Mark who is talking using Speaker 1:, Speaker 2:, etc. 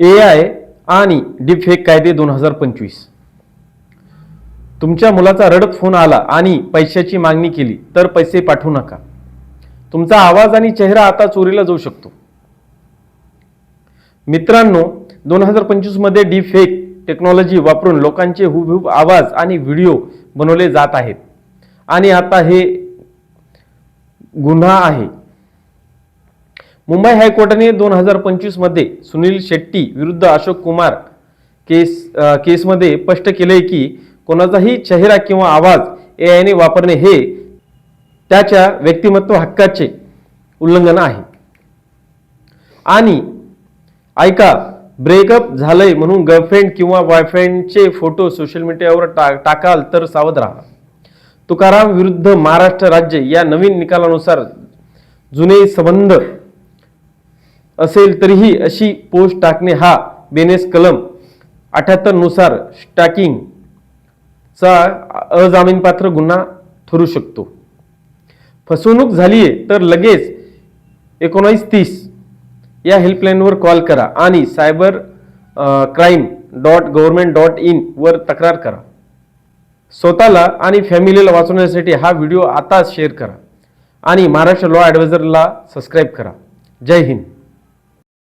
Speaker 1: ए I आणि deepfake कायदे दोन हजार पंचवीस. तुमच्या मुलाचा रडत फोन आला आणि पैशाची मागणी केली तर पैसे पाठवू नका. तुमचा आवाज आणि चेहरा आता चोरीला जाऊ शकतो. मित्रांनो दोन हजार पंचवीसमध्ये डीफेक टेक्नॉलॉजी वापरून लोकांचे हुबहुब आवाज आणि व्हिडिओ बनवले जात आहेत. आणि आता हे गुन्हा आहे. मुंबई हायकोर्टाने दोन हजार पंचवीसमध्ये सुनील शेट्टी विरुद्ध अशोक कुमार केस केसमध्ये स्पष्ट केले की कोणाचाही चेहरा किंवा आवाज ए आयने वापरणे हे त्याच्या व्यक्तिमत्व हक्काचे उल्लंघन आहे. आणि ऐका ब्रेकअप झालंय म्हणून गर्लफ्रेंड किंवा बॉयफ्रेंडचे फोटो सोशल मीडियावर टा टाकाल तर सावध राहा. तुकाराम विरुद्ध महाराष्ट्र राज्य या नवीन निकालानुसार जुने संबंध असेल तरीही अशी पोस्ट टाकणे हा बेनेस कलम अठ्याहत्तरनुसार स्टॅकिंग चा अजामीनपात्र गुन्हा ठरू शकतो. फसवणूक झालीये तर लगेच एकोणावीस तीस या हेल्पलाईनवर कॉल करा आणि cyber crime dot government dot in वर तक्रार करा. स्वतःला आणि फॅमिलीला वाचवण्यासाठी हा व्हिडिओ आताच शेअर करा आणि महाराष्ट्र लॉ ॲडवायझरला सबस्क्राईब करा. जय हिंद.